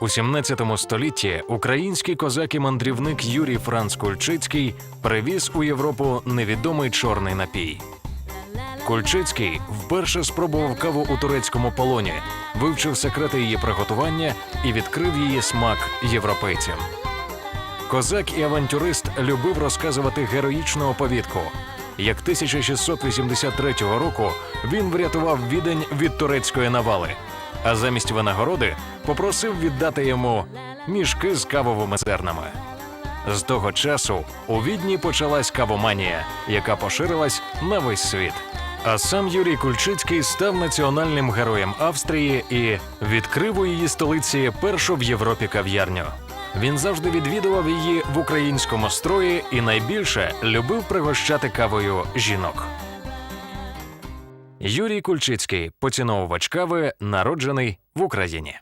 У 17 столітті український козак і мандрівник Юрій Франц Кульчицький привіз у Європу невідомий чорний напій. Кульчицький вперше спробував каву у турецькому полоні, вивчив секрети її приготування і відкрив її смак європейцям. Козак і авантюрист любив розказувати героїчну оповідку. Як 1683 року він врятував відень від турецької навали, а замість винагороди попросив віддати йому мішки з кавовими зернами. З того часу у відні почалась кавоманія, яка поширилась на весь світ. А сам Юрій Кульчицький став національним героєм Австрії і відкрив у її столиці першу в Європі кав'ярню. Він завжди відвідував її в українському строї і найбільше любив пригощати кавою жінок. Юрій Кульчицький, поціновувач кави, народжений в Україні.